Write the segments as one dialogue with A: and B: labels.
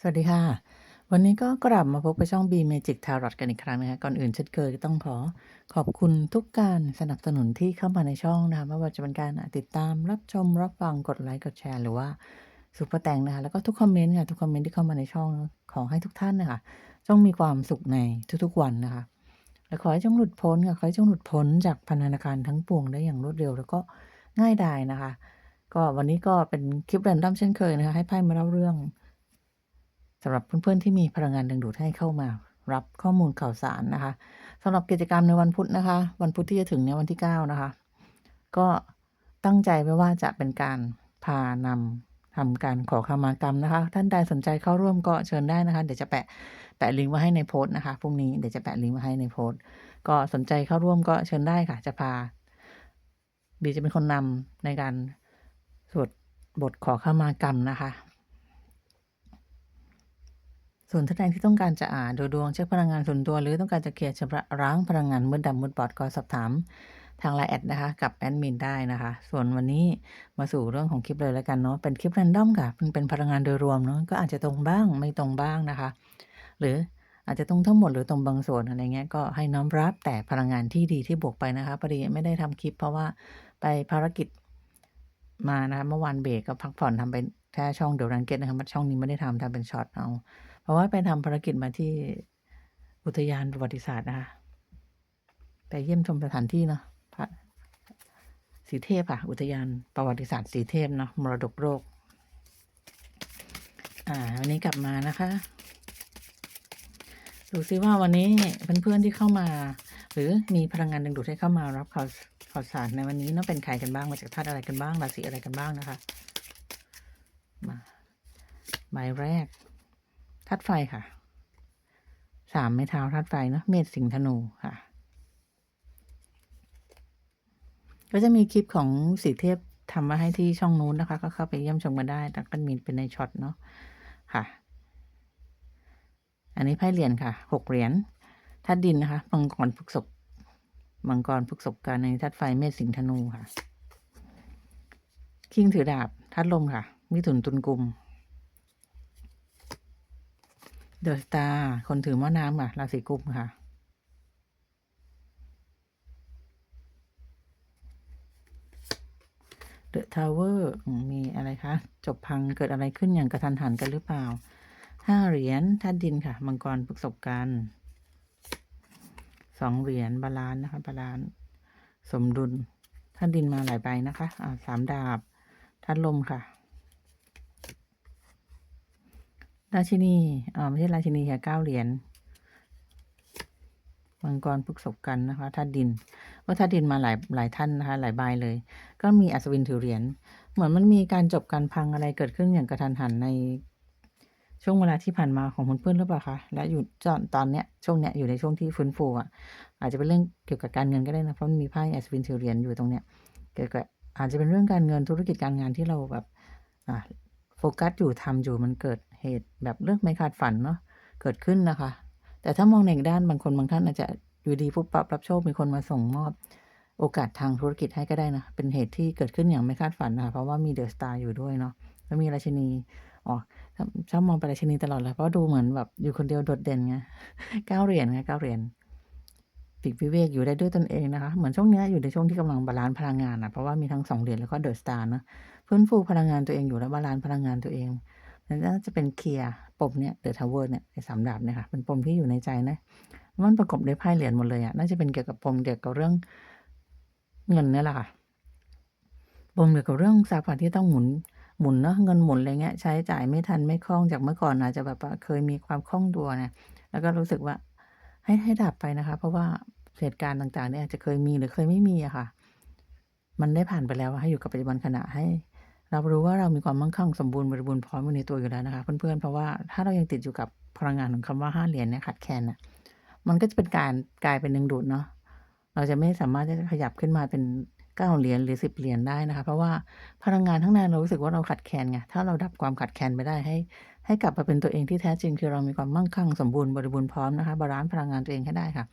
A: สวัสดีค่ะ วันนี้ก็กลับมาพบกับช่อง B Magic Tarot กันอีกครั้งนะคะก่อนอื่นเช่นเคยต้องขอขอบคุณทุกการสนับสนุนที่เข้ามาในช่องนะคะไม่ว่าจะเป็นการติดตามรับชมรับฟังกดไลค์กดแชร์หรือว่าซุปเปอร์แตงนะคะแล้วก็ทุกคอมเมนต์ค่ะทุกคอมเมนต์ที่เข้ามาในช่องขอให้ทุกท่านนะคะจงมีความสุขในทุกๆวันนะคะ และขอให้จงหลุดพ้นค่ะขอให้จงหลุดพ้นจากพันธนาการทั้งปวงได้อย่างรวดเร็ว แล้วก็ง่ายดายนะคะ ก็วันนี้ก็เป็นคลิปแรนดอมเช่นเคยนะคะให้ไพ่มาเล่าเรื่อง สำหรับเพื่อนๆที่มีพลังงานดึงดูดให้เข้ามารับข้อมูลข่าวสารนะคะสำหรับกิจกรรมในวันพุธนะคะ วันพุธที่จะถึงในวันที่ 9 นะคะ ก็ตั้งใจไว้ว่าจะเป็นการพานำทำการขอขมากรรมนะคะ ท่านใดสนใจเข้าร่วมก็เชิญได้นะคะ เดี๋ยวจะแปะแปะลิงก์ไว้ให้ในโพสต์นะคะพรุ่งนี้เดี๋ยวจะแปะลิงก์ไว้ให้ในโพสต์ ก็สนใจเข้าร่วมก็เชิญได้ค่ะ จะพาบีจะเป็นคนนำในการสวดบทขอขมากรรมนะคะ ส่วนท่านใดที่ต้องการจะอ่านดูดวงเช็คพลังงานส่วนตัว หรือต้องการจะเคลียร์ชำระล้างพลังงานมืดดำมืดบอดก็สอบถามทางไลน์แอดนะคะ กับแอดมินได้นะคะ ส่วนวันนี้มาสู่เรื่องของคลิปเลยแล้วกันเนาะเป็นคลิปแรนดอมค่ะมันเป็นพลังงานโดยรวมเนาะก็อาจจะตรงบ้างไม่ตรงบ้างนะคะ หรืออาจจะตรงทั้งหมดหรือตรงบางส่วนอะไรเงี้ยก็ให้น้อมรับแต่พลังงานที่ดีที่บวกไปนะคะพอดีไม่ได้ทำคลิปเพราะว่าไปภารกิจมานะคะเมื่อวานเบรกก็พักผ่อนทำไปแค่ช่องเด e รังเกตนะคะช่องนี้ไม่ได้ทำทำเป็นช็อตเอา ราะว่าไปทำภารกิจมาที่อุทยานประวัติศาสตร์นะคะ ไปเยี่ยมชมสถานที่เนาะพระสีเทพค่ะอุทยานประวัติศาสตร์สีเทพเนาะมรดกโลกอ่าวันนี้กลับมานะคะ ดูซิว่าวันนี้เพื่อนๆที่เข้ามา หรือมีพลังงานดึงดูดให้เข้ามารับข่าวข่าวสารในวันนี้เนาะเป็นใครกันบ้างมาจากธาตุอะไรกันบ้างราศีอะไรกันบ้างนะคะ มาใบแรก ธาตุไฟค่ะ สามไม้เท้าธาตุไฟเนาะเมษสิงธนูค่ะ ก็จะมีคลิปของสีเทพทำมาให้ที่ช่องนู้นนะคะ ก็เข้าไปเยี่ยมชมกันได้แต่ก็มีเป็นในช็อตเนาะค่ะ อันนี้ไพ่เหรียญค่ะหกเหรียญธาตุดินนะคะมังกรพฤกษบมังกรพฤกษบการในธาตุไฟเมษสิงธนูค่ะ คิงถือดาบธาตุลมค่ะมิถุนตุลกุม เดอะสตาร์คนถือหม้อน้ำค่ะราศีกุมค่ะ เดอะทาวเวอร์มีอะไรคะ จบพังเกิดอะไรขึ้นอย่างกระทันหันกันหรือเปล่าห้าเหรียญธาตุดินค่ะ มังกรประสบการณ์สองเหรียญบาลานนะคะบาลานสมดุลธาตุดินมาหลายใบนะคะอ่าสามดาบธาตุลมค่ะ ราชินีอ่าไม่ใช่ราชินีค่ะเก้าเหรียญมังกรพฤกษบกันนะคะธาตุดินว่าธาตุดินมาหลายหลายท่านนะคะ หลายใบเลย ก็มีอัศวินถือเหรียญเหมือนมันมีการจบการพังอะไรเกิดขึ้นอย่างกระทันหันในช่วงเวลาที่ผ่านมาของเพื่อนๆหรือเปล่าคะและอยู่ตอนตอนเนี้ยช่วงเนี้ยอยู่ในช่วงที่ฟื้นฟูอะอาจจะเป็นเรื่องเกี่ยวกับการเงินก็ได้นะเพราะมันมีไพ่อัศวินถือเหรียญอยู่ตรงเนี้ยเกี่ยวกับอาจจะเป็นเรื่องการเงินธุรกิจการงานที่เราแบบอ่าโฟกัสอยู่ทำอยู่มันเกิด เหตุแบบเรื่องไม่คาดฝันเนาะเกิดขึ้นนะคะ แต่ถ้ามองในด้านบางคนบางท่านอาจจะอยู่ดีปุ๊บปั๊บรับโชคมีคนมาส่งมอบ โอกาสทางธุรกิจให้ก็ได้นะ เป็นเหตุที่เกิดขึ้นอย่างไม่คาดฝันนะคะเพราะว่ามีเดอะสตาร์อยู่ด้วยเนาะแล้วมีราชินีอ๋อชอบมองไปราชินีตลอดเลยเพราะดูเหมือนแบบอยู่คนเดียวโดดเด่นไงเก้าเหรียญไงเก้าเหรียญปีกวิเวกอยู่ได้ด้วยตนเองนะคะ เหมือนช่วงนี้อยู่ในช่วงที่กำลังบาลานซ์พลังงานอะเพราะว่ามีทั้งสองเหรียญแล้วก็เดอะสตาร์เนาะฟื้นฟูพลังงานตัวเองอยู่แล้วบาลานซ์พลังงานตัวเอง นั่นน่าจะเป็นเคลียร์ปมเนี่ยเดอะทาวเวอร์เนี่ยไอ้สามดาบเนี่ยค่ะเป็นปมที่อยู่ในใจนะมันประกอบด้วยไพ่เหรียญหมดเลยอะน่าจะเป็นเกี่ยวกับปมเกี่ยวกับเรื่องเงินเนี่ยแหละค่ะปมเกี่ยวกับเรื่องทรัพย์ที่ต้องหมุนหมุนเนาะเงินหมุนอะไรเงี้ยใช้จ่ายไม่ทันไม่คล่องจากเมื่อก่อนอาจจะแบบว่าเคยมีความคล่องตัวนะแล้วก็รู้สึกว่าให้ให้ดับไปนะคะ เพราะว่าเหตุการณ์ต่างๆเนี่ยอาจจะเคยมีหรือเคยไม่มีอะค่ะ มันได้ผ่านไปแล้วให้อยู่กับปัจจุบันขณะให้ รารู้ว่าเรามีความมั่งคั่งสมบูรณ์บริบูรณ์พร้อมอยู่ในตัวอยู่แล้วนะคะ เพื่อนๆ เพราะว่าถ้าเรายังติดอยู่กับพลังงานของคำว่าห้าเหรียญเนี่ยขัดแคลนน่ะมันก็จะเป็นการกลายเป็นดึงดูดเนาะเราจะไม่สามารถจะขยับขึ้นมาเป็นเก้าเหรียญหรือสิบเหรียญได้นะคะ เพราะว่าพลังงานข้างในเรารู้สึกว่าเราขัดแคลนไงถ้าเราดับความขัดแคลนไปได้ให้ ให้กลับมาเป็นตัวเองที่แท้จริง คือเรามีความมั่งคั่งสมบูรณ์บริบูรณ์พร้อมนะคะบาลานซ์พลังงานตัวเองให้ได้ค่ะ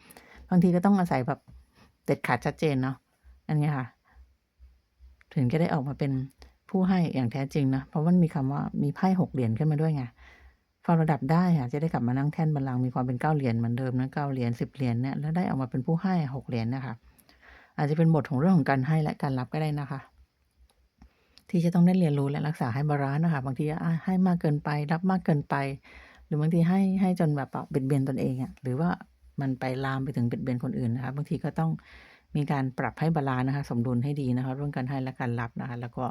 A: บางทีก็ต้องอาศัยแบบเด็ดขาดชัดเจนเนาะอันนี้ค่ะ ถึงจะได้ออกมาเป็น ผู้ให้อย่างแท้จริงนะ เพราะมันมีคำว่ามีไพ่หกเหรียญขึ้นมาด้วยไงไพอระดับได้ค่ะจะได้กลับมานั่งแท่นบัลลังก์มีความเป็นเก้าเหรียญเหมือนเดิมนะเก้าเหรียญสิบเหรียญเนี่ยแล้วได้ออกมาเป็นผู้ให้หกเหรียญนะคะ อาจจะเป็นบทของเรื่องของการให้และการรับก็ได้นะคะ ที่จะต้องได้เรียนรู้และรักษาให้บาลานซ์นะคะ บางทีให้มากเกินไป รับมากเกินไป หรือบางทีให้ให้จนแบบเบียดเบียนตนเองอะหรือว่ามันไปลามไปถึงเบียดเบียนคนอื่นนะคะ บางทีก็ต้องมีการปรับให้บาลานซ์นะคะ สมดุลให้ดีนะคะเรื่องการให้และการรับนะคะ แล้วก็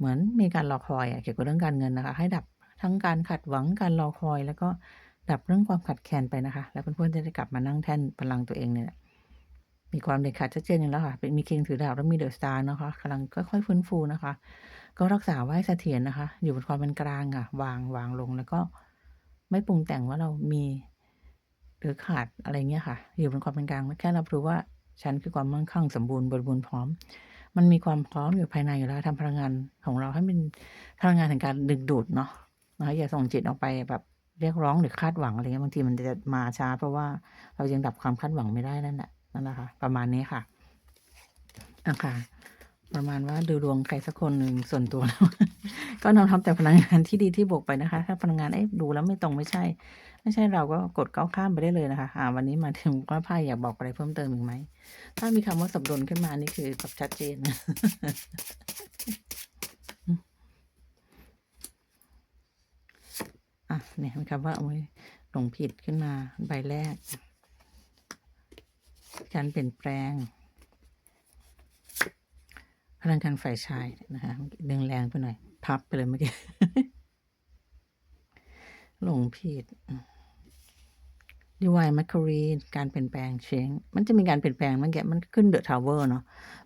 A: เหมือนมีการรอคอยอะเกี่ยวกับเรื่องการเงินนะคะ ให้ดับทั้งการขัดหวังการรอคอย แล้วก็ดับเรื่องความขัดแคลนไปนะคะ แล้วเพื่อนๆจะได้กลับมานั่งแท่นพลังตัวเองเนี่ยมีความเด็ดขาดชัดเจนอยู่แล้วค่ะ เป็นมีคิงถือดาบแล้วมีเดอะสตาร์นะคะกำลังค่อยๆฟื้นฟูนะคะ ก็รักษาไว้เสถียรนะคะ อยู่บนความเป็นกลางค่ะ วางวางลงแล้วก็ไม่ปรุงแต่งว่าเรามีหรือขาดอะไรเงี้ยค่ะ อยู่บนความเป็นกลางแค่รับรู้ว่าฉันคือความมั่งคั่งสมบูรณ์บริบูรณ์พร้อม มันมีความพร้อมอยู่ภายในอยู่แล้วทำพลังงานของเราให้เป็นพลังงานแห่งการดึงดูดเนาะนะคะอย่าส่งจิตออกไปแบบเรียกร้องหรือคาดหวังอะไรเงี้ยบางทีมันจะมาช้า เพราะว่าเรายังดับความคาดหวังไม่ได้นั่นแหละนั่นแหละค่ะ ประมาณนี้ค่ะอะค่ะ ประมาณว่าดูดวงใครสักคนหนึ่งส่วนตัวแล้วก็น้องทำแต่พลังงานที่ดีที่บวกไปนะคะ ถ้าพลังงานเอ๊ะดูแล้วไม่ตรงไม่ใช่ ไม่ใช่เราก็กดก้าวข้ามไปได้เลยนะคะ อ่า วันนี้มาถึงว่าไพ่อยากบอกอะไรเพิ่มเติมอีกไหม ถ้ามีคำว่าสับดนขึ้นมานี่คือแบบชัดเจนอะเนี่ยมีคำว่าเอาไว้หลงผิดขึ้นมาใบแรก การเปลี่ยนแปลง พลังงานฝ่ายชายนะคะดึงแรงไปหน่อย พับไปเลยเมื่อกี้หลงผิด ดีวายมัคคารีการเปลี่ยนแปลงเชงมันจะมีการเปลี่ยนแปลงเมันแกมันขึ้นเดอะทาวเวอร์เนาะ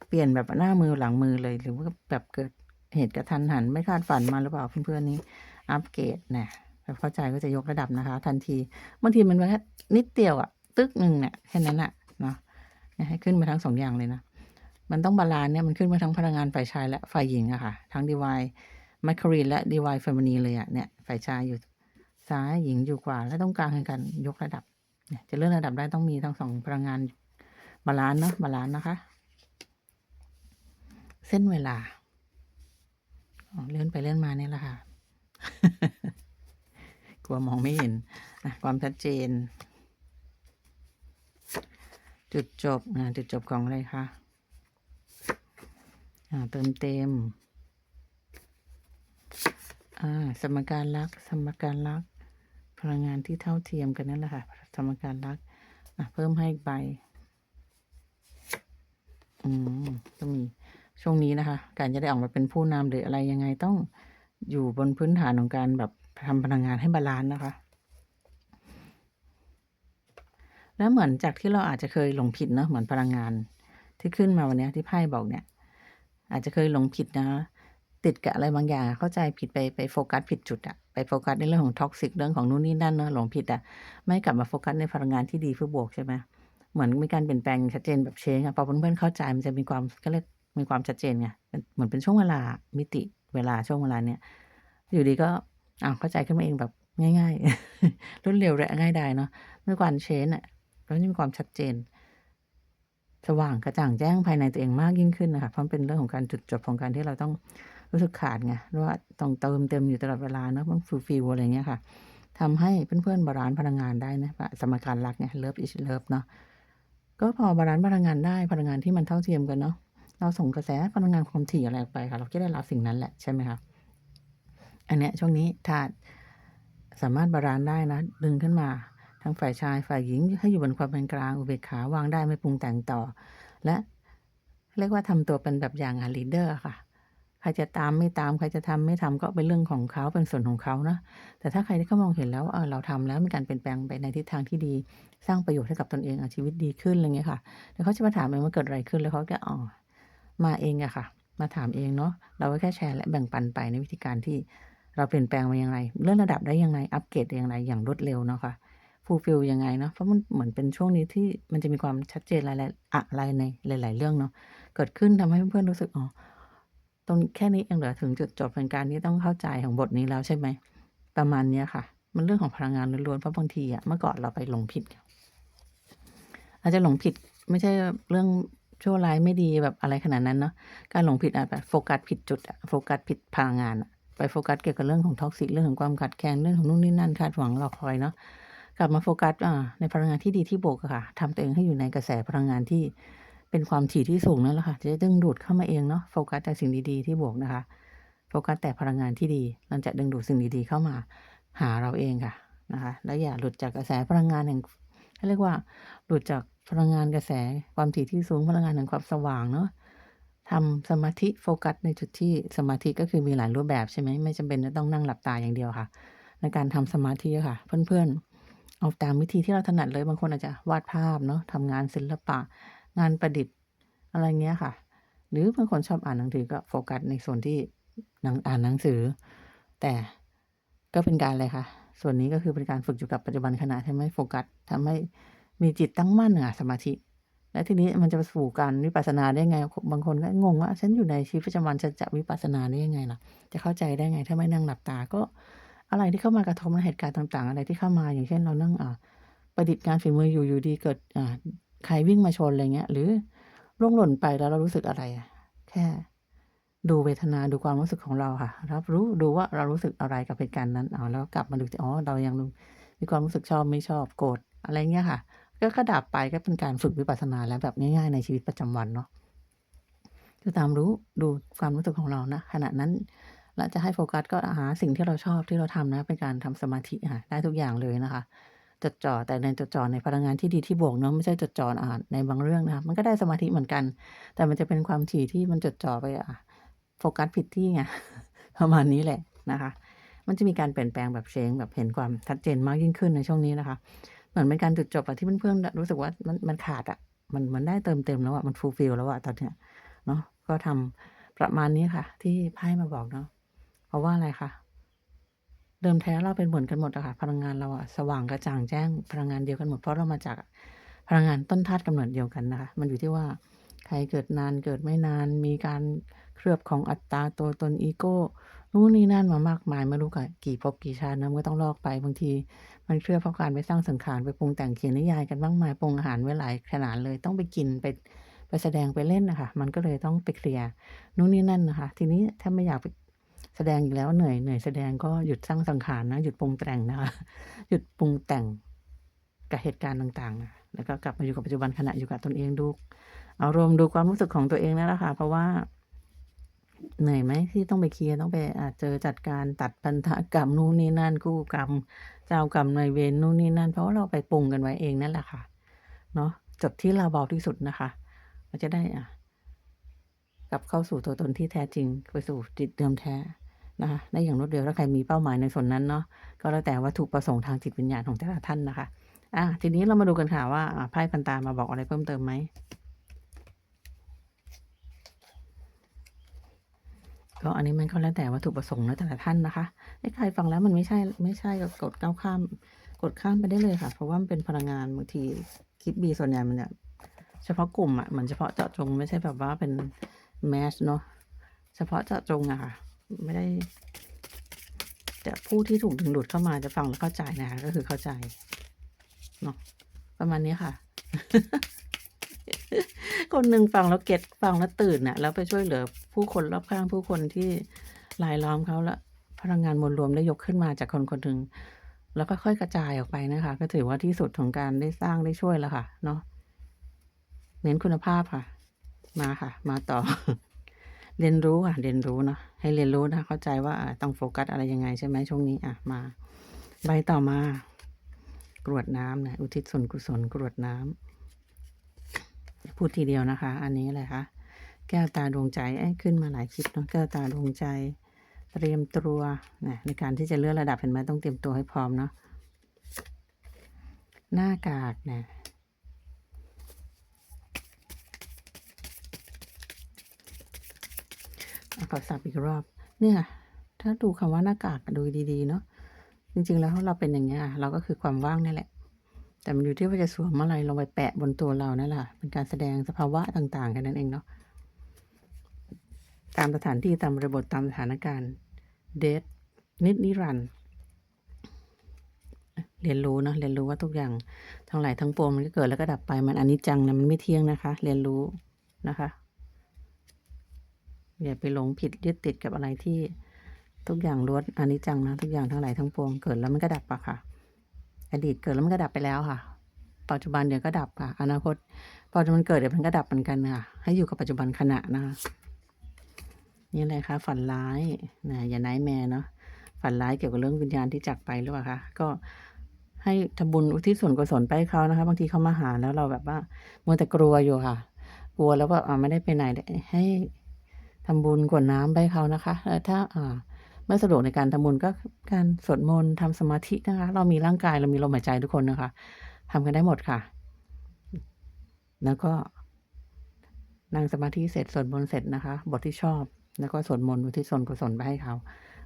A: เปลี่ยนแบบหน้ามือหลังมือเลยหรือว่าแบบเกิดเหตุกระทันหัน ไม่คาดฝันมาหรือเปล่าเพื่อนๆนี้ อัปเกรดนะแบบเข้าใจก็จะยกระดับนะคะ ทันทีบางทีมันแค่นิดเดียวอะตึกหนึ่งเนี่ยแค่นั้นอะเนาะให้ขึ้นมาทั้งสองอย่างเลยนะ มันต้องบาลานซ์เนี่ยมันขึ้นมาทั้งพลังงานฝ่ายชายและฝ่ายหญิงอะค่ะ ทั้งดีวายมคคารีและดีวายเฟมินีเลยอะเนี่ยฝ่ายชายอยู่ซ้ายหญิงอยู่ขวาและต้องกลางการยกระดับ จะเลื่อนระดับได้ต้องมีทั้งสองพลังงานบาลานซ์เนาะบาลานซ์นะคะ เส้นเวลาเลื่อนไปเลื่อนมาเนี่ยแหละค่ะ กลัวมองไม่เห็นนะความชัดเจน จุดจบนะจุดจบของอะไรคะเติมเต็มสมการรักสมการรัก ลังงานที่เท่าเทียมกันนั่นแหละค่ะสมการรักอะเพิ่มให้อีกใบอืมก็มีช่วงนี้นะคะ การจะได้ออกมาเป็นผู้นำหรืออะไรยังไงต้องอยู่บนพื้นฐานของการแบบทำพลังงานให้บาลานซ์นะคะ แล้วเหมือนจากที่เราอาจจะเคยหลงผิดเนอะเหมือนพลังงานที่ขึ้นมาวันนี้ที่ไพ่บอกเนี่ย อาจจะเคยหลงผิดนะ ติดกับอะไรบางอย่าง เข้าใจผิดไปไปโฟกัสผิดจุดอะไปโฟกัสในเรื่องของท็อกซิกเรื่องของนู่นนี่นั่นเนอะหลงผิดอะไม่กลับมาโฟกัสในพลังงานที่ดีเพื่อบวกใช่ไหมเหมือนมีการเปลี่ยนแปลงชัดเจนแบบเชงอะพอเพื่อนๆเข้าใจมันจะมีความก็เรียกมีความชัดเจนไงเหมือนเป็นช่วงเวลามิติเวลาช่วงเวลาเนี้ยอยู่ดีก็อ้าวเข้าใจขึ้นมาเองแบบง่ายๆรวดเร็วและง่ายดายเนาะเมื่อก่อนเชนอะแล้วจะมีความชัดเจน สว่างกระจ่างแจ้งภายในตัวเองมากยิ่งขึ้นนะคะเพราะมันเป็นเรื่องของการจุดจบของการที่เราต้อง รู้สึกขาดไงรือว่าต้องเติมเต็มอยู่ตลอดเวลาเนอะต้องฟูลฟิลอะไรเงี้ยค่ะทำให้เพื่อนๆบาลานซ์พลังงานได้นะสมการรักไงเลิฟอิชเลิฟเนาะก็พอบาลานซ์พลังงานได้พลังงานที่มันเท่าเทียมกันเนาะเราส่งกระแสพลังงานความถี่อะไรออกไปค่ะ เราก็ได้รับสิ่งนั้นแหละใช่ไหมคะอันเนี้ยช่วงนี้ถ้าสามารถบาลานซ์ได้นะ ดึงขึ้นมาทั้งฝ่ายชายฝ่ายหญิงให้อยู่บนความเป็นกลางอุเบกขาวางได้ไม่ปรุงแต่งต่อ และเรียกว่าทำตัวเป็นแบบอย่างอะลีดเดอร์ค่ะ ครจะตามไม่ตามใครจะทำไม่ทำก็เป็นเรื่องของเขาเป็นส่วนของเขานะแต่ถ้าใครที่เขามองเห็นแล้วเออเราทำแล้วมีการเปลี่ยนแปลงไปในทิศทางที่ดี สร้างประโยชน์ให้กับตนเองอชีวิตดีขึ้นอะไรเงี้ยค่ะเดี๋ยวเขาจะมาถามเองว่าเกิดอะไรขึ้นแล้วเขาก็อ๋อมาเองอะค่ะ มาถามเองเนาะเราก็แค่แชร์และแบ่งปันไปในวิธีการที่เราเปลี่ยนแปลงมายังไงเลื่อนระดับได้ยังไงอัปเกรดได้ยังไงอย่างรวดเร็วเนาะค่ะฟูลฟิลยังไงเนาะเพราะมันเหมือนเป็นช่วงนี้ที่มันจะมีความชัดเจนอะไรอะไรในหลาย ๆ เรื่องเนาะเกิดขึ้นทำให้เพื่อนๆรู้สึกอ๋อ ตรงแค่นี้เองเหรอถึงจุดจบเป็นการที่ต้องเข้าใจของบทนี้แล้วใช่ไหม ประมาณเนี้ยค่ะ มันเรื่องของพลังงานล้วนๆเพราะบางทีอะเมื่อก่อนเราไปหลงผิด อาจจะหลงผิดไม่ใช่เรื่องชั่วร้ายไม่ดีแบบอะไรขนาดนั้นเนาะการหลงผิดอาจแบบโฟกัสผิดจุดอะโฟกัสผิดพลังงานอะไปโฟกัสเกี่ยวกับเรื่องของ toxic เรื่องของความขัดแย้งเรื่องของนู่นนี่นั่นคาดหวังรอคอยเนาะกลับมาโฟกัสอ่าในพลังงานที่ดีที่บวกค่ะทำตัวเองให้อยู่ในกระแสพลังงานที่ เป็นความถี่ที่สูงนั่นแหละค่ะ จะดึงดูดเข้ามาเองเนาะโฟกัสแต่สิ่งดีๆที่บวกนะคะ โฟกัสแต่พลังงานที่ดีมันจะดึงดูดสิ่งดีๆเข้ามาหาเราเองค่ะนะคะ และอย่าหลุดจากกระแสพลังงานแห่งเขาเรียกว่า หลุดจากพลังงานกระแสความถี่ที่สูงพลังงานแห่งความสว่างเนาะทำสมาธิโฟกัสในจุดที่สมาธิก็คือมีหลายรูปแบบใช่ไหมไม่จำเป็นจะต้องนั่งหลับตาอย่างเดียวค่ะ ในการทำสมาธิค่ะ เพื่อนๆเอาตามวิธีที่เราถนัดเลยบางคนอาจจะวาดภาพเนาะทำงานศิลปะ งานประดิษฐ์อะไรเงี้ยค่ะ หรือบางคนชอบอ่านหนังสือก็โฟกัสในส่วนที่หนังอ่านหนังสือ แต่ก็เป็นการอะไรคะส่วนนี้ก็คือเป็นการฝึกอยู่กับปัจจุบันขณะทำให้โฟกัสทำให้มีจิตตั้งมั่นอะสมาธิ และทีนี้มันจะไปสู่การวิปัสสนาได้ไง บางคนก็งงว่าฉันอยู่ในชีวิตประจำวันฉันจะวิปัสสนาได้ยังไงล่ะ จะเข้าใจได้ไง ถ้าไม่นั่งหลับตาก็อะไรที่เข้ามากระทบในเหตุการณ์ต่าง ๆ อะไรที่เข้ามาอย่างเช่นเรานั่งอ่าประดิษฐ์งานฝีมืออยู่อยู่ดีเกิดอ่า ใครวิ่งมาชนอะไรเงี้ย หรือร่วงหล่นไปแล้วเรารู้สึกอะไรแค่ ดูเวทนาดูความรู้สึกของเราค่ะ รับรู้ดูว่าเรารู้สึกอะไรกับเหตุการณ์นั้นเอาแล้วกลับมาดูอ๋อเรายังมีความรู้สึกชอบไม่ชอบโกรธอะไรเงี้ยค่ะ ก็ก็ดับไปก็เป็นการฝึกวิปัสสนาแล้วแบบง่ายๆในชีวิตประจำวันเนาะคือตามรู้ดูความรู้สึกของเรานะขณะนั้นและจะให้โฟกัสก็หาสิ่งที่เราชอบที่เราทำนะ เป็นการทำสมาธิค่ะได้ทุกอย่างเลยนะคะ จดจ่อแต่ในจดจ่อในพลังงานที่ดีที่บวกเนาะไม่ใช่จดจ่ออ่าในบางเรื่องนะคะมันก็ได้สมาธิเหมือนกัน แต่มันจะเป็นความถี่ที่มันจดจ่อไปอะโฟกัสผิดที่ไงประมาณนี้แหละนะคะ มันจะมีการเปลี่ยนแปลงแบบเชงแบบเห็นความชัดเจนมากยิ่งขึ้นในช่วงนี้นะคะเหมือนเป็นการจุดจบอะที่เพื่อนๆรู้สึกว่ามันมันขาดอะมันมันได้เติมเต็มแล้วอะมันฟูลฟิลแล้วอะตอนเนี้ยเนาะก็ทำประมาณนี้ค่ะ ที่ไพ่มาบอกเนาะเพราะว่าอะไรคะ เดิมแท้เราเป็นเหมือนกันหมดอะค่ะพลังงานเราอะสว่างกระจ่างแจ้งพลังงานเดียวกันหมดเพราะเรามาจากพลังงานต้นธาตุกำเนิดเดียวกันนะคะ มันอยู่ที่ว่าใครเกิดนานเกิดไม่นานมีการเคลือบของอัตตาตัวตนอีโก้นู่นนี่นั่นมามากมายไม่รู้กับกี่ภพกี่ชาตินะมันก็ต้องลอกไปบางที มันเคลือบเพราะการไปสร้างสังขารไปปรุงแต่งเขียนนิยายกันมากมายปรุงอาหารไว้หลายขนาดเลยต้องไปกินไปไปแสดงไปเล่นนะคะมันก็เลยต้องไปเคลียร์นู่นนี่นั่นนะคะ ทีนี้ถ้าไม่อยากไป แสดงอีกแล้วเหนื่อยเหนื่อยแสดงก็หยุดสร้างสังขารนะหยุดปรุงแต่งนะคะหยุดปรุงแต่งกับเหตุการณ์ต่างๆ แล้วก็กลับมาอยู่กับปัจจุบันขณะอยู่กับตนเองดูอารมณ์ดูความรู้สึกของตัวเองนั่นแหละค่ะ เพราะว่า เหนื่อยไหมที่ต้องไปเคลียร์ต้องไปอ่าเจอจัดการตัดพันธกรรมนู่นนี่นั่นคู่กรรม เจ้ากรรมนายเวรนู่นนี่นั่น เพราะว่าเราไปปรุงกันไว้เองนั่นแหละค่ะเนาะจบที่เราเบาที่สุดนะคะเราจะได้อะกลับเข้าสู่ตัวตนที่แท้จริงไปสู่จิตเดิมแท้ นะคะได้อย่างรวดเร็วถ้าใครมีเป้าหมายในส่วนนั้นเนาะก็แล้วแต่วัตถุประสงค์ทางจิตวิญญาณของแต่ละท่านนะคะอะทีนี้เรามาดูกันค่ะว่าไพ่พันตามาบอกอะไรเพิ่มเติมไหมก็อันนี้มันก็แล้วแต่วัตถุประสงค์แล้วแต่ละท่านนะคะไอ้ใครฟังแล้วมันไม่ใช่ไม่ใช่ก็กดก้าวข้าม กดข้ามไปได้เลยค่ะ เพราะว่ามันเป็นพลังงานบางทีคิดบีส่วนใหญ่มันเนี่ยเฉพาะกลุ่มอะมันเฉพาะเจาะจงไม่ใช่แบบว่าเป็นแมสเนาะเฉพาะเจาะจงอะค่ะ ไม่ได้ จะผู้ที่ถูกดึงดูดเข้ามาจะฟังแล้วเข้าใจนะคะก็คือเข้าใจเนาะประมาณนี้ค่ะ คนหนึ่งฟังแล้วเก็ตฟังแล้วตื่นน่ะ แล้วไปช่วยเหลือผู้คนรอบข้างผู้คนที่รายล้อมเขาแล้วพลังงานมวลรวมได้ยกขึ้นมาจากคนคนหนึ่งแล้วก็ค่อยกระจายออกไปนะคะ ก็ถือว่าที่สุดของการได้สร้างได้ช่วยแล้วค่ะ เนาะเน้นคุณภาพค่ะ มาค่ะ มาต่อ เรียนรู้ค่ะเรียนรู้เนาะให้เรียนรู้นะเข้าใจว่าต้องโฟกัสอะไรยังไงใช่ไหมช่วงนี้อะมา ใบต่อมากรวดน้ำนะอุทิศส่วนกุศลกรวดน้ำพูดทีเดียวนะคะ อันนี้อะไรคะแก้วตาดวงใจไอ้ขึ้นมาหลายคลิปเนาะแก้วตาดวงใจ เตรียมตัวนะในการที่จะเลื่อนระดับเห็นไหมต้องเตรียมตัวให้พร้อมเนาะหน้ากากนะ ขอสับอีกรอบ เนี่ยถ้าดูคำว่าหน้ากากดูดีๆเนาะจริงๆแล้วเราเป็นอย่างเงี้ยเราก็คือความว่างนี่แหละ แต่มันอยู่ที่ว่าจะสวมอะไรลงไปแปะบนตัวเรานั่นแหละเป็นการแสดงสภาวะต่างๆแค่นั้นเองเนาะตามสถานที่ตามริบทตามสถานการณ์เดทนิดนิรันด์เรียนรู้นะเรียนรู้ว่าทุกอย่างทั้งหลายทั้งปวงมันก็เกิดแล้วก็ดับไปมันอนิจจังนะมันไม่เที่ยงนะคะ เรียนรู้นะคะ อย่าไปหลงผิดยึดติดกับอะไรที่ทุกอย่างล้วนอนิจจังนะ ทุกอย่างทั้งหลายทั้งปวงเกิดแล้วมันก็ดับอะค่ะ อดีตเกิดแล้วมันก็ดับไปแล้วค่ะ ปัจจุบันเดี๋ยวก็ดับค่ะ อนาคตพอมันเกิดเดี๋ยวมันก็ดับเหมือนกันค่ะ ให้อยู่กับปัจจุบันขณะนะคะนี่อะไรคะฝันร้ายนะอย่าไนท์แมร์เนาะฝันร้ายเกี่ยวกับเรื่องวิญญาณที่จากไปหรือเปล่าคะก็ให้ทำบุญอุทิศส่วนกุศลไปให้เขานะคะ บางทีเขามาหาแล้วเราแบบว่ามัวแต่กลัวอยู่ค่ะ กลัวแล้วก็อ่าไม่ได้ไปไหนให้ ทำบุญกวดน้ำไปให้เขานะคะแล้วถ้าอ่าไม่สะดวกในการทำบุญก็การสวดมนต์ทำสมาธินะคะ เรามีร่างกายเรามีลมหายใจทุกคนนะคะทำกันได้หมดค่ะ แล้วก็นั่งสมาธิเสร็จสวดมนต์เสร็จนะคะ บทที่ชอบ แล้วก็สวดมนต์อุทิศส่วนกุศลไปให้เขา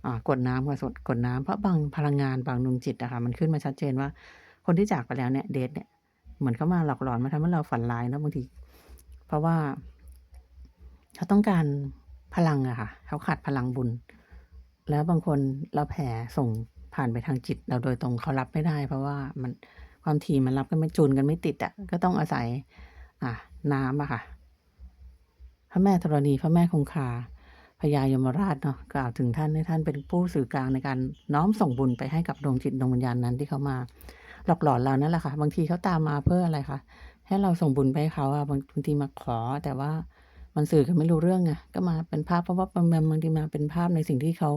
A: อ่ากดน้ำค่ะสดกดน้ำเพราะบางพลังงานบางดวงจิตอะค่ะมันขึ้นมาชัดเจนว่า คนที่จากไปแล้วเนี่ยเดทเนี่ยเหมือนเขามาหลอกหลอนมาทำให้เราฝันร้ายนะบางที เพราะว่าเขาต้องการ พลังอะค่ะ เขาขาดพลังบุญ แล้วบางคนเราแผ่ส่งผ่านไปทางจิต เราโดยตรงเขารับไม่ได้ เพราะว่ามันความถี่มันรับกันไม่จูนกันไม่ติดอะก็ต้องอาศัย อ่าน้ำอะค่ะ พระแม่ธรณีพระแม่คงคาพญายมราชเนาะกล่าวถึงท่านให้ท่านเป็นผู้สื่อกลางในการน้อมส่งบุญไปให้กับดวงจิตดวงวิญญาณนั้นที่เขามา หลอกหลอนเรานั่นแหละค่ะ บางทีเขาตามมาเพื่ออะไรคะให้เราส่งบุญไปให้เขาอะบางทีมาขอแต่ว่า มันสื่อกันไม่รู้เรื่องไงก็มาเป็นภาพเพราะว่าบางทีมาเป็นภาพในสิ่งที่เขา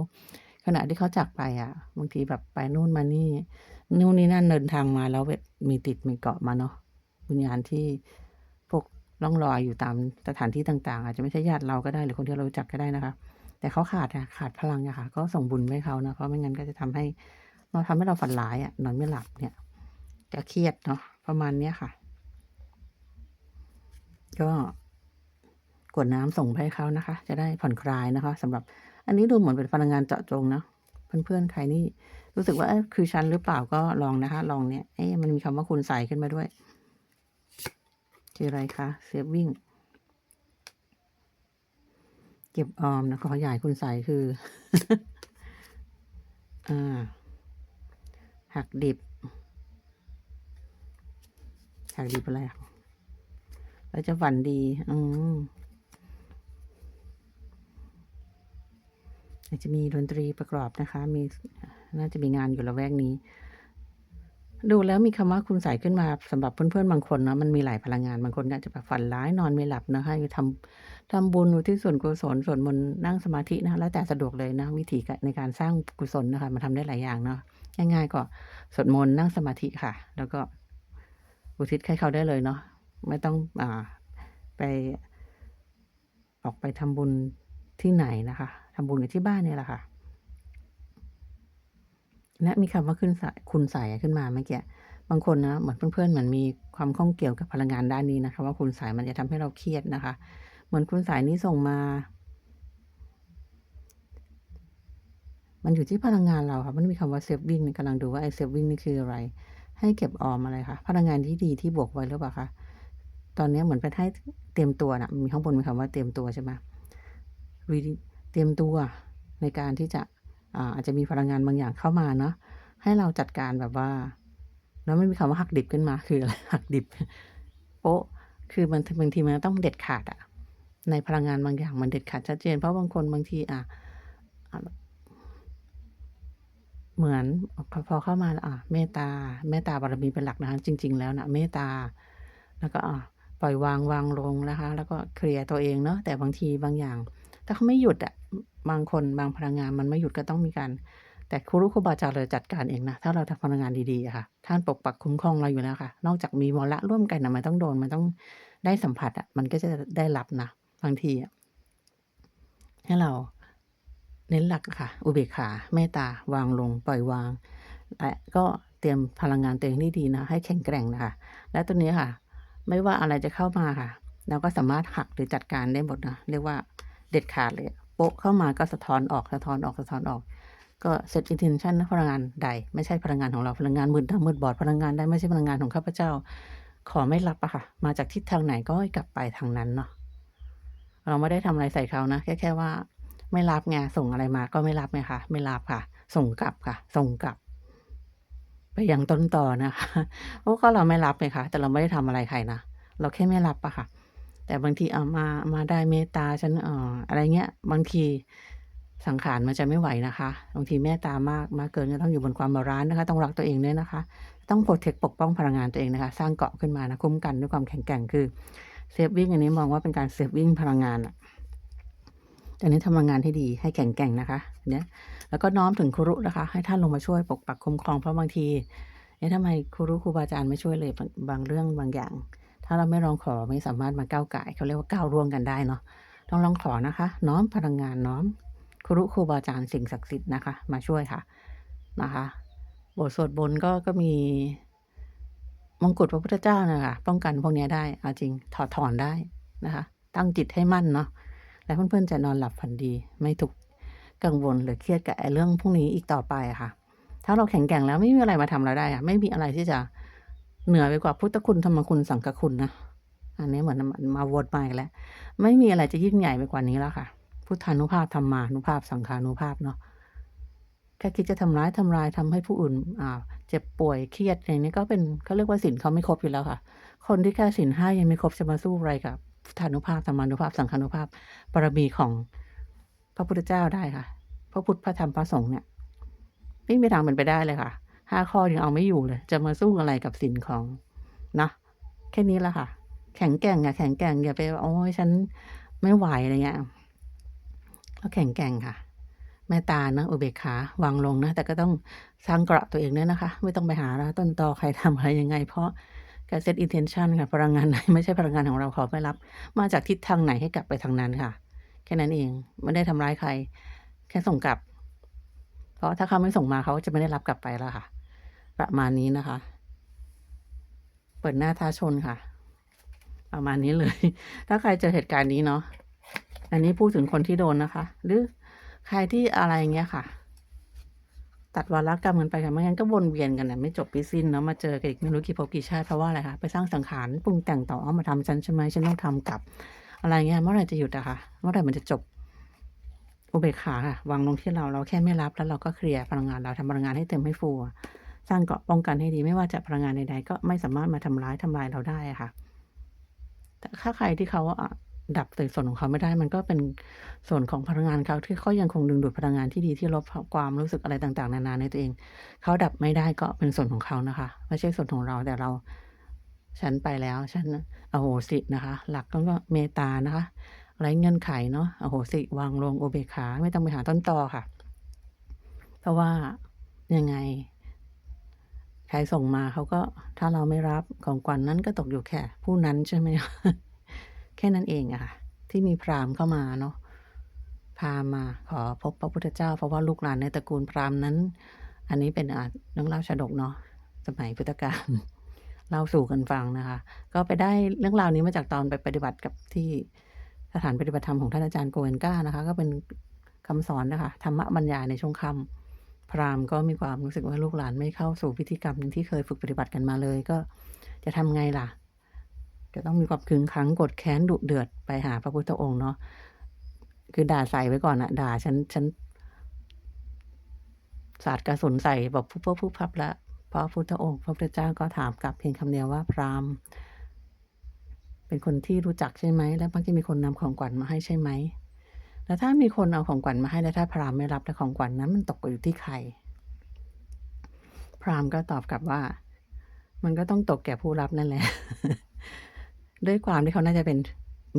A: ขณะที่เขาจากไปอะ บางทีแบบไปนู่นมานี่นู่นนี่นั่นเดินทางมาแล้วเวทมีติดมีเกาะมาเนาะวิญญาณที่พวกล่องลอยอยู่ตามสถานที่ต่าง ๆ อาจจะไม่ใช่ญาติเราก็ได้หรือคนที่เรารู้จักก็ได้นะคะ แต่เขาขาดอะขาดพลังอะค่ะ ก็ส่งบุญไปให้เขานะเพราะไม่งั้นก็จะทำให้เราทำให้เราฝันร้ายอะนอนไม่หลับเนี่ยจะเครียดเนาะประมาณเนี้ยค่ะ ก็ กวดน้ำส่งไปให้เขานะคะ จะได้ผ่อนคลายนะคะสำหรับอันนี้ดูเหมือนเป็นพลังงานเจาะจงนะเพื่อนๆใครนี่รู้สึกว่าคือฉันหรือเปล่าก็ลองนะคะ ลองเนี่ยเอ๊ะมันมีคำว่าคุณใส่ขึ้นมาด้วยคืออะไรคะเซฟวิ่งเก็บออมนะขอขยายคุณใสคืออ่าหักดิบหักดิบอะไรแล้วจะฝันดี อืมอา จะมีดนตรีประกอบนะคะ มีน่าจะมีงานอยู่ละแวกนี้ ดูแล้วมีคำว่าคุณใส่ขึ้นมาสำหรับเพื่อนๆบางคนเนาะมันมีหลายพลังงานบางคนก็อาจจะแบบฝันร้ายนอนไม่หลับนะคะทำทำบุญที่ส่วนกุศลส่วนมนนั่งสมาธินะคะแล้วแต่สะดวกเลยนะวิธีในการสร้างกุศลนะคะมาทำได้หลายอย่างเนาะง่ายๆก็สวดมนต์นั่งสมาธิค่ะ แล้วก็อุทิศให้เขาได้เลยเนาะไม่ต้องอ่าไปออกไปทำบุญที่ไหนนะคะ ทำบุญกับที่บ้านเนี่ยแหละค่ะนะมีคำว่าขึ้นสายคุณใส่ขึ้นมาเมื่อกี้บางคนนะเหมือนเพื่อนๆเหมือนมีความข้องเกี่ยวกับพลังงานด้านนี้นะคะ ว่าคุณสายมันจะทำให้เราเครียดนะคะ เหมือนคุณสายนี้ส่งมา มันอยู่ที่พลังงานเราค่ะ มันมีคำว่าเซฟวิ่งกำลังดูว่าไอ้เซฟวิ่งนี่คืออะไร ให้เก็บออมอะไรคะพลังงานที่ดีที่บวกไว้หรือเปล่าคะตอนนี้เหมือนไปให้เตรียมตัวนะมีข้างบนมีคำว่าเตรียมตัวใช่ไหม เตรียมตัวในการที่จะอาจจะมีพลังงานบางอย่างเข้ามาเนาะให้เราจัดการแบบว่าแล้วไม่มีคำว่าหักดิบขึ้นมาคืออะไรหักดิบโป๊ะคือมันบางทีมันต้องเด็ดขาดอะในพลังงานบางอย่างมันเด็ดขาดชัดเจน เพราะบางคนบางทีอะเหมือนพอพอเข้ามาอะเมตตาเมตตาบารมีเป็นหลักนะคะจริง ๆ แล้วนะเมตตา แล้วก็อะปล่อยวางวางลงนะคะ แล้วก็เคลียร์ตัวเองเนาะแต่บางทีบางอย่าง ถ้าเขาไม่หยุดอะบางคนบางพลังงานมันไม่หยุดก็ต้องมีการ แต่ครูรู้ครูบาอาจารย์เลยจัดการเองนะ ถ้าเราทำพลังงานดีๆค่ะ ท่านปกปักคุ้มครองเราอยู่แล้วค่ะ นอกจากมีมรละร่วมกันนะมันต้องโดนมันต้องได้สัมผัสอะมันก็จะได้รับนะบางทีอะให้เราเน้นหลักค่ะ อุเบกขาเมตตาวางลงปล่อยวางและก็เตรียมพลังงานตัวเองที่ดีนะ ให้แข็งแกร่งนะคะ และตัวนี้ค่ะ ไม่ว่าอะไรจะเข้ามาค่ะ เราก็สามารถหักหรือจัดการได้หมดนะ เรียกว่า เด็ดขาดเลยโป๊ะเข้ามาก็สะท้อนออกสะท้อนออกสะท้อนออก ก็เซตอินเทนชันนะพลังงานใด ไม่ใช่พลังงานของเราพลังงานมืดดำมืดบอดพลังงานได้ไม่ใช่พลังงานของข้าพเจ้า ขอไม่รับอะค่ะ มาจากทิศทางไหนก็ให้กลับไปทางนั้นเนาะเราไม่ได้ทำอะไรใส่เขานะแค่แค่ว่า ไม่รับไงส่งอะไรมาก็ไม่รับไงคะไม่รับค่ะ ส่งกลับค่ะ ส่งกลับ ไปยังต้นต่อนะคะเพราะก็เราไม่รับไงคะแต่เราไม่ได้ทำอะไรใครนะเราแค่ไม่รับอะค่ะ แต่บางทีเอามามาได้เมตตาฉันเอ่ออะไรเงี้ย บางทีสังขารมันจะไม่ไหวนะคะบางทีเมตตามากมากเกินก็ต้องอยู่บนความบาลันซ์นะคะ ต้องรักตัวเองด้วยนะคะ ต้องโพรเทกต์ปกป้องพลังงานตัวเองนะคะ สร้างเกาะขึ้นมานะคุ้มกันด้วยความแข็งแกร่งคือ saving อันนี้มองว่าเป็นการ saving พลังงานอะอันนี้ทำงงานให้ดีให้แข็งแกร่งนะคะเนี่ยแล้วก็น้อมถึงครุนะคะ ให้ท่านลงมาช่วยปกปักคุ้มครองเพราะบางทีเอ๊ะทำไมครุครูบาอาจารย์ไม่ช่วยเลยบางเรื่องบางอย่าง ถ้าเราไม่ร้องขอไม่สามารถมาก้าวไก่เขาเรียกว่าก้าวร่วงกันได้เนาะต้องร้องขอนะคะ น้อมพลังงานน้อมครุครูบาอาจารย์สิ่งศักดิ์สิทธิ์นะคะ มาช่วยค่ะนะคะบทสวดมนก็ก็มีมงกุฎพระพุทธเจ้าน่ะค่ะป้องกันพวกนี้ได้เอาจริงถอดถอนได้นะคะ ตั้งจิตให้มั่นเนาะแล้วเพื่อนๆจะนอนหลับฝันดี ไม่ทุกกังวลหรือเครียดกับเรื่องพวกนี้อีกต่อไปะค่ะ ถ้าเราแข็งแกร่งแล้วไม่มีอะไรมาทำเราได้อะไม่มีอะไรที่จะ เหนือไปกว่าพุทธคุณธรรมคุณสังฆคุณนะอันนี้เหมือนมันมาวนมาอีกแล้ว ไม่มีอะไรจะยิ่งใหญ่ไปกว่านี้แล้วค่ะ พุทธานุภาพธรรมานุภาพสังฆานุภาพเนาะแค่คิดจะทำร้ายทำลายทำให้ผู้อื่นอ่าเจ็บป่วยเครียดอะไรนี้ก็เป็นเขาเรียกว่าศีลเขาไม่ครบอยู่แล้วค่ะ คนที่แค่ศีล5ยังไม่ครบจะมาสู้อะไรกับพุทธานุภาพธรรมานุภาพสังฆานุภาพบารมีของพระพุทธเจ้าได้ค่ะ พระพุทธพระธรรมพระสงฆ์เนี่ยไม่มีทางเป็นไปได้เลยค่ะ 5ข้อยังเอาไม่อยู่เลย จะมาสู้อะไรกับศีลของนะแค่นี้ละค่ะ แข็งแกร่งอะแข็งแกร่งอย่าไปโอ๊ยฉันไม่ไหวอะไรเงี้ยก็แข็งแกร่งค่ะเมตตาเนาะอุเบกขาวางลงนะ แต่ก็ต้องสร้างเกราะตัวเองด้วยนะคะ ไม่ต้องไปหาต้นตอใครทำอะไรยังไง เพราะการ set intention ค่ะ พลังงานไหนไม่ใช่พลังงานของเราขอไม่รับ มาจากทิศทางไหนให้กลับไปทางนั้นค่ะ แค่นั้นเองไม่ได้ทำร้ายใคร แค่ส่งกลับ เพราะถ้าเขาไม่ส่งมาเขาจะไม่ได้รับกลับไปแล้วค่ะ ประมาณนี้นะคะ เปิดหน้าท้าชนค่ะ ประมาณนี้เลย ถ้าใครเจอเหตุการณ์นี้เนาะอันนี้พูดถึงคนที่โดนนะคะ หรือใครที่อะไรอย่างเงี้ยค่ะ ตัดวาระกรรมกันไปค่ะไม่งั้นก็วนเวียนกันน่ะไม่จบไม่สิ้นเนาะมาเจอกันอีกไม่รู้กี่ภพกี่ชาติเพราะว่าอะไรคะไปสร้างสังขารปรุงแต่งต่ออ้าวมาทำฉันใช่ไหมฉันต้องทำกลับ อะไรเงี้ยเมื่อไหร่จะหยุดอะคะเมื่อไหร่มันจะจบอุเบกขาค่ะวางลงที่เราเราแค่ไม่รับแล้วเราก็เคลียร์พลังงานเราทำพลังงานให้เต็มให้ฟูอะ สร้างเกราะป้องกันให้ดี ไม่ว่าจะพลังงานใดๆก็ไม่สามารถมาทำร้ายทำลายเราได้ค่ะ แต่ถ้าใครที่เขาดับในส่วนของเขาไม่ได้ มันก็เป็นส่วนของพลังงานเขาที่เขายังคงดึงดูดพลังงานที่ดีที่ลบความรู้สึกอะไรต่างๆ นานาในตัวเอง เขาดับไม่ได้ก็เป็นส่วนของเขานะคะ ไม่ใช่ส่วนของเราแต่เรา ฉันไปแล้วฉันอโหสินะคะ หลักก็เมตานะคะไร้เงื่อนไขเนาะอโหสิวางลงอุเบกขาไม่ต้องไปหาต้นตอค่ะ เพราะว่ายังไง ใครส่งมาเขาก็ถ้าเราไม่รับของขวัญนนั้นก็ตกอยู่แค่ผู้นั้นใช่ไหมคะแค่นั้นเองอะค่ะ ที่มีพราหมณ์เข้ามาเนาะพราหมณ์มาขอพบพระพุทธเจ้า เพราะว่าลูกหลานในตระกูลพราหมณ์นั้น อันนี้เป็นอ่าเรื่องเล่าชาดกเนาะสมัยพุทธกาลเล่าสู่กันฟังนะคะ ก็ไปได้เรื่องราวนี้มาจากตอนไปปฏิบัติกับที่สถานปฏิบัติธรรมของท่านอาจารย์โกเอนก้านะคะ ก็เป็นคำสอนนะคะธรรมะบรรยายในช่วงค่ำ พราหมณ์ก็มีความรู้สึกว่าลูกหลานไม่เข้าสู่พิธีกรรมที่เคยฝึกปฏิบัติกันมาเลย ก็จะทำไงล่ะ จะต้องมีความขึงขังกรธแค้นดุเดือดไปหาพระพุทธองค์เนาะคือด่าใส่ไว้ก่อนน่ะด่าฉันฉันสาดกระสุนใส่แบบพุบๆพับแล้วพระพุทธองค์ พระพุทธเจ้าก็ถามกลับเพียงคำเดียวว่า"พราหมณ์ เป็นคนที่รู้จักใช่ไหม?และมักจะมีคนนำของขวัญมาให้ใช่ไหม? แล้วถ้ามีคนเอาของขวัญมาให้แล้วถ้าพราหมณ์ไม่รับแล้วของขวัญนั้นมันตกไปอยู่ที่ใคร?"พราหมณ์ก็ตอบกลับว่า"มันก็ต้องตกแก่ผู้รับนั่นแหละ"ด้วยความที่เขาน่าจะเป็น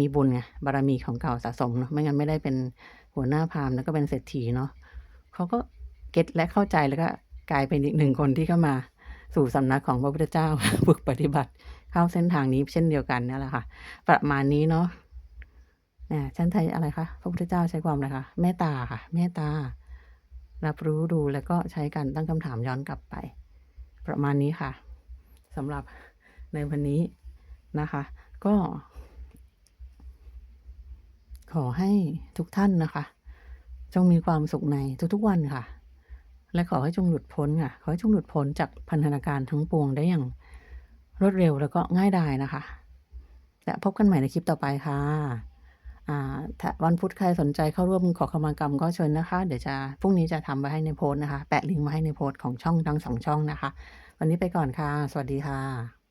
A: มีบุญไงบารมีของเก่าสะสมเนาะไม่งั้นไม่ได้เป็นหัวหน้าพราหมณ์แล้วก็เป็นเศรษฐีเนาะเขาก็เก็ตและเข้าใจแล้วก็กลายเป็นอีกหนึ่งคนที่เข้ามาสู่สำนักของพระพุทธเจ้าฝึกปฏิบัติเข้าเส้นทางนี้เช่นเดียวกันนี่แหละค่ะ ประมาณนี้เนาะ อ่าชั้นไทยอะไรคะพระพุทธเจ้าใช้ความอะไรคะเมตตาค่ะเมตตา รับรู้ดูแล้วก็ใช้การตั้งคำถามย้อนกลับไป ประมาณนี้ค่ะสำหรับในวันนี้นะคะ ก็ ขอให้ทุกท่านนะคะ จงมีความสุขในทุกๆวันค่ะ และขอให้จงหลุดพ้นค่ะ ขอให้จงหลุดพ้นจากพันธนาการทั้งปวงได้อย่างรวดเร็วแล้วก็ง่ายดายนะคะ และพบกันใหม่ในคลิปต่อไปค่ะ อ่าถ้าวันพุธใครสนใจเข้าร่วมขอขมากรรมก็เชิญนะคะ เดี๋ยวจะพรุ่งนี้จะทำไว้ให้ในโพสต์นะคะ แปะลิงก์มาให้ในโพสต์ของช่องทั้งสองช่องนะคะ วันนี้ไปก่อนค่ะ สวัสดีค่ะ